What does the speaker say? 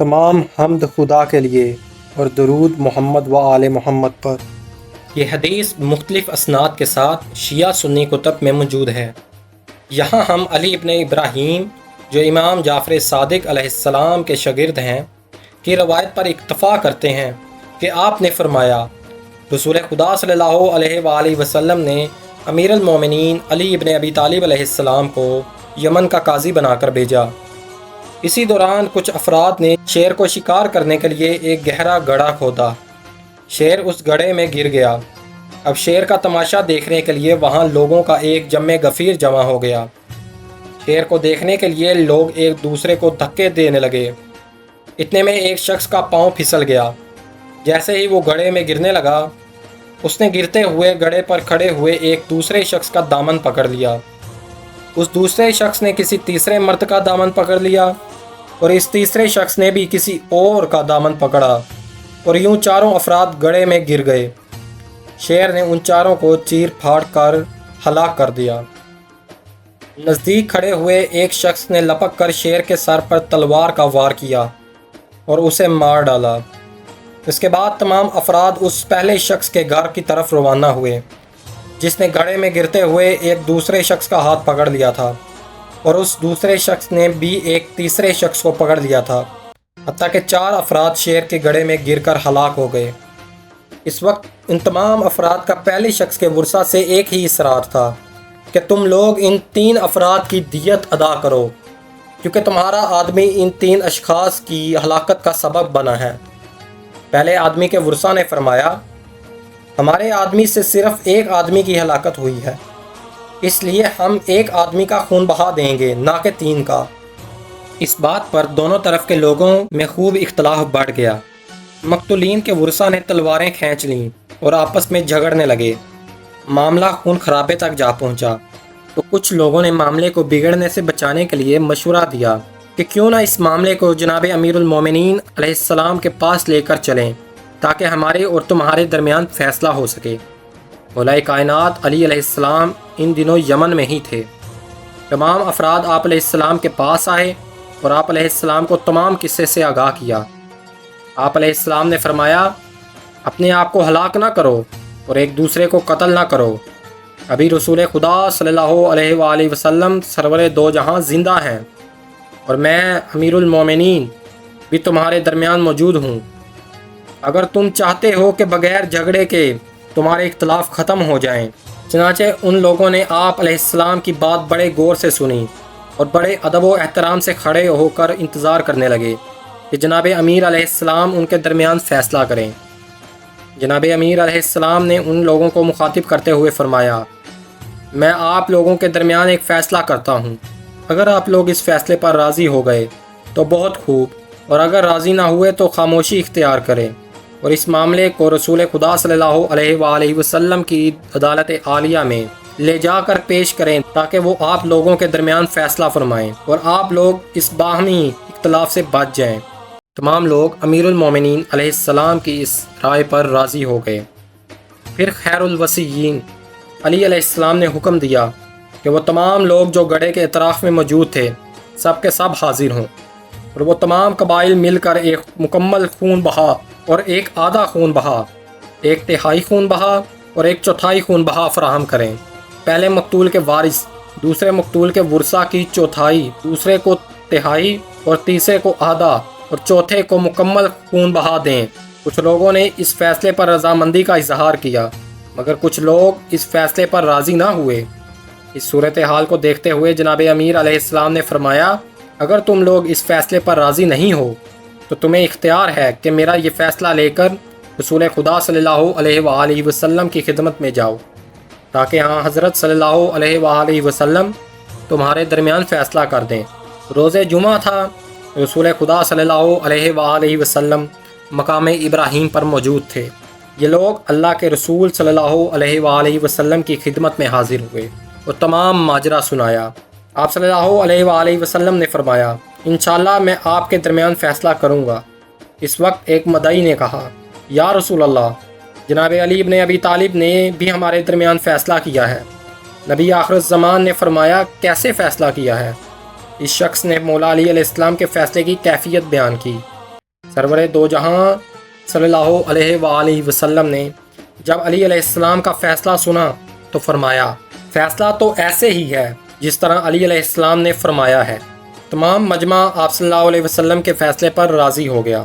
تمام حمد خدا کے لیے اور درود محمد و آل محمد پر۔ یہ حدیث مختلف اسناد کے ساتھ شیعہ سنی کتب میں موجود ہے۔ یہاں ہم علی ابن ابراہیم، جو امام جعفر صادق علیہ السلام کے شاگرد ہیں، کی روایت پر اکتفا کرتے ہیں کہ آپ نے فرمایا، رسول خدا صلی اللہ علیہ وآلہ وسلم نے امیر المومنین علی ابن ابی طالب علیہ السلام کو یمن کا قاضی بنا کر بھیجا۔ اسی دوران کچھ افراد نے شیر کو شکار کرنے کے لیے ایک گہرا گڑھا کھودا۔ شیر اس گڑھے میں گر گیا۔ اب شیر کا تماشا دیکھنے کے لیے وہاں لوگوں کا ایک جمع گفیر جمع ہو گیا۔ شیر کو دیکھنے کے لیے لوگ ایک دوسرے کو دھکے دینے لگے۔ اتنے میں ایک شخص کا پاؤں پھسل گیا۔ جیسے ہی وہ گڑھے میں گرنے لگا، اس نے گرتے ہوئے گڑھے پر کھڑے ہوئے ایک دوسرے شخص کا دامن پکڑ لیا۔ اس دوسرے شخص نے کسی تیسرے مرد کا دامن پکڑ لیا۔ اور اس تیسرے شخص نے بھی کسی اور کا دامن پکڑا اور یوں چاروں افراد گڑھے میں گر گئے۔ شیر نے ان چاروں کو چیر پھاڑ کر ہلاک کر دیا۔ نزدیک کھڑے ہوئے ایک شخص نے لپک کر شیر کے سر پر تلوار کا وار کیا اور اسے مار ڈالا۔ اس کے بعد تمام افراد اس پہلے شخص کے گھر کی طرف روانہ ہوئے، جس نے گھڑے میں گرتے ہوئے ایک دوسرے شخص کا ہاتھ پکڑ لیا تھا۔ اور اس دوسرے شخص نے بھی ایک تیسرے شخص کو پکڑ لیا تھا، حتیٰ کہ چار افراد شیر کے گڑھے میں گر کر ہلاک ہو گئے۔ اس وقت ان تمام افراد کا پہلے شخص کے ورثہ سے ایک ہی اصرار تھا کہ تم لوگ ان تین افراد کی دیت ادا کرو، کیونکہ تمہارا آدمی ان تین اشخاص کی ہلاکت کا سبب بنا ہے۔ پہلے آدمی کے ورثہ نے فرمایا، ہمارے آدمی سے صرف ایک آدمی کی ہلاکت ہوئی ہے۔ اس لیے ہم ایک آدمی کا خون بہا دیں گے، نہ کہ تین کا۔ اس بات پر دونوں طرف کے لوگوں میں خوب اختلاف بڑھ گیا۔ مقتولین کے ورثہ نے تلواریں کھینچ لیں اور آپس میں جھگڑنے لگے۔ معاملہ خون خرابے تک جا پہنچا۔ تو کچھ لوگوں نے معاملے کو بگڑنے سے بچانے کے لیے مشورہ دیا کہ کیوں نہ اس معاملے کو جناب امیر المومنین علیہ السلام کے پاس لے کر چلیں تاکہ ہمارے اور تمہارے درمیان فیصلہ ہو سکے۔ مولا کائنات علی علیہ السلام ان دنوں یمن میں ہی تھے۔ تمام افراد آپ علیہ السلام کے پاس آئے اور آپ علیہ السلام کو تمام قصے سے آگاہ کیا۔ آپ علیہ السلام نے فرمایا، اپنے آپ کو ہلاک نہ کرو اور ایک دوسرے کو قتل نہ کرو۔ ابھی رسول خدا صلی اللہ علیہ وآلہ وسلم سرور دو جہاں زندہ ہیں اور میں امیر المومنین بھی تمہارے درمیان موجود ہوں۔ اگر تم چاہتے ہو کہ بغیر جھگڑے کے تمہارے اختلاف ختم ہو جائیں۔ چنانچہ ان لوگوں نے آپ علیہ السلام کی بات بڑے غور سے سنی اور بڑے ادب و احترام سے کھڑے ہو کر انتظار کرنے لگے کہ جناب امیر علیہ السلام ان کے درمیان فیصلہ کریں۔ جناب امیر علیہ السلام نے ان لوگوں کو مخاطب کرتے ہوئے فرمایا، میں آپ لوگوں کے درمیان ایک فیصلہ کرتا ہوں۔ اگر آپ لوگ اس فیصلے پر راضی ہو گئے تو بہت خوب، اور اگر راضی نہ ہوئے تو خاموشی اختیار کریں۔ اور اس معاملے کو رسول خدا صلی اللہ علیہ وآلہ وسلم کی عدالت عالیہ میں لے جا کر پیش کریں تاکہ وہ آپ لوگوں کے درمیان فیصلہ فرمائیں اور آپ لوگ اس باہمی اختلاف سے بچ جائیں۔ تمام لوگ امیر المومنین علیہ السلام کی اس رائے پر راضی ہو گئے۔ پھر خیر الوسیین علی علیہ السلام نے حکم دیا کہ وہ تمام لوگ جو گڑھے کے اطراف میں موجود تھے، سب کے سب حاضر ہوں۔ اور وہ تمام قبائل مل کر ایک مکمل خون بہا اور ایک آدھا خون بہا، ایک تہائی خون بہا اور ایک چوتھائی خون بہا فراہم کریں۔ پہلے مقتول کے وارث، دوسرے مقتول کے ورثہ کی چوتھائی، دوسرے کو تہائی اور تیسرے کو آدھا اور چوتھے کو مکمل خون بہا دیں۔ کچھ لوگوں نے اس فیصلے پر رضامندی کا اظہار کیا، مگر کچھ لوگ اس فیصلے پر راضی نہ ہوئے۔ اس صورتحال کو دیکھتے ہوئے جناب امیر علیہ السلام نے فرمایا، اگر تم لوگ اس فیصلے پر راضی نہیں ہو تو تمہیں اختیار ہے کہ میرا یہ فیصلہ لے کر رسول خدا صلی اللہ علیہ وآلہ وسلم کی خدمت میں جاؤ۔ تاکہ ہاں حضرت صلی اللہ علیہ وآلہ وسلم تمہارے درمیان فیصلہ کر دیں۔ روز جمعہ تھا، رسول خدا صلی اللہ علیہ وآلہ وسلم مقام ابراہیم پر موجود تھے۔ یہ لوگ اللہ کے رسول صلی اللہ علیہ وآلہ وسلم کی خدمت میں حاضر ہوئے اور تمام ماجرہ سنایا۔ آپ صلی اللہ علیہ وآلہ وسلم نے فرمایا، انشاءاللہ میں آپ کے درمیان فیصلہ کروں گا۔ اس وقت ایک مدعی نے کہا، یا رسول اللہ، جناب علی ابن ابی طالب نے بھی ہمارے درمیان فیصلہ کیا ہے۔ نبی آخر الزمان نے فرمایا، کیسے فیصلہ کیا ہے؟ اس شخص نے مولا علی علیہ السلام کے فیصلے کی کیفیت بیان کی۔ سرور دو جہاں صلی اللہ علیہ وآلہ وسلم نے جب علی علیہ السلام کا فیصلہ سنا تو فرمایا، فیصلہ تو ایسے ہی ہے۔ جس طرح علی علیہ السلام نے فرمایا ہے۔ تمام مجمع آپ صلی اللہ علیہ وسلم کے فیصلے پر راضی ہو گیا۔